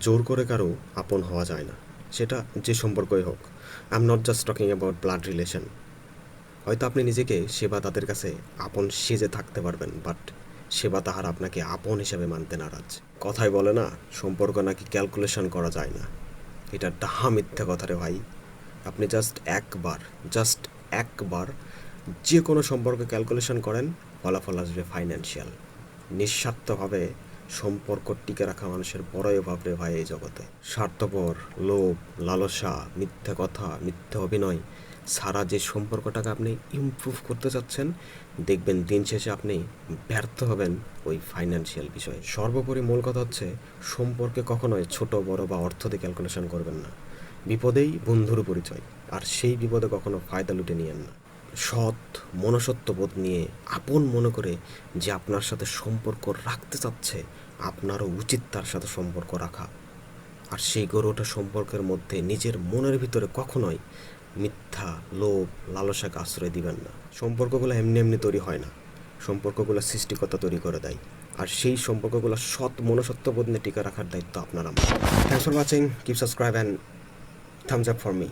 জোর করে কারও আপন হওয়া যায় না। সেটা যে সম্পর্কই হোক। I am not just talking about blood relation হয়তো আপনি নিজেকে সেবা তাদের কাছে আপন সেজে থাকতে পারবেন বাট সেবা তাহার আপনাকে আপন হিসেবে মানতে নারাজ। কথাই বলে না, সম্পর্ক নাকি ক্যালকুলেশন করা যায় না। এটা ডাহা মিথ্যা কথা রে ভাই। আপনি জাস্ট একবার জাস্ট একবার যে কোনো সম্পর্ক ক্যালকুলেশন করেন, ফলাফল আসবে ফাইন্যান্সিয়াল নিঃস্বার্থভাবে সম্পর্ক টিকে রাখা মানুষের বড়ই অভাব রে ভাই এই জগতে। স্বার্থপর, লোভ, লালসা, মিথ্যা কথা, মিথ্যা অভিনয়, সারা যে সম্পর্কটাকে আপনি ইমপ্রুভ করতে চাচ্ছেন, দেখবেন দিন শেষে আপনি ব্যর্থ হবেন ওই ফাইন্যান্সিয়াল বিষয়ে। সর্বোপরি মূল কথা হচ্ছে, সম্পর্কে কখনোই ছোট, বড় বা অর্থ দিয়ে ক্যালকুলেশন করবেন না। বিপদেই বন্ধুর পরিচয়, আর সেই বিপদে কখনো ফায়দা লুটে নিয়েন না। সৎ মনসত্ববোধ নিয়ে আপন মনে করে যে আপনার সাথে সম্পর্ক রাখতে চাচ্ছে, আপনারও উচিত তার সাথে সম্পর্ক রাখা। আর সেই ওঠা সম্পর্কের মধ্যে নিজের মনের ভিতরে কখনোই মিথ্যা, লোভ, লালসাকে আশ্রয় দিবেন না। সম্পর্কগুলো এমনি এমনি তৈরি হয় না। সম্পর্কগুলো সৃষ্টিকতা তৈরি করে দেয়। আর সেই সম্পর্কগুলো সৎ মনসত্ববোধ নিয়ে টিকে রাখার দায়িত্ব আপনার আমার। Thanks for watching keep subscribe and thumbs up for me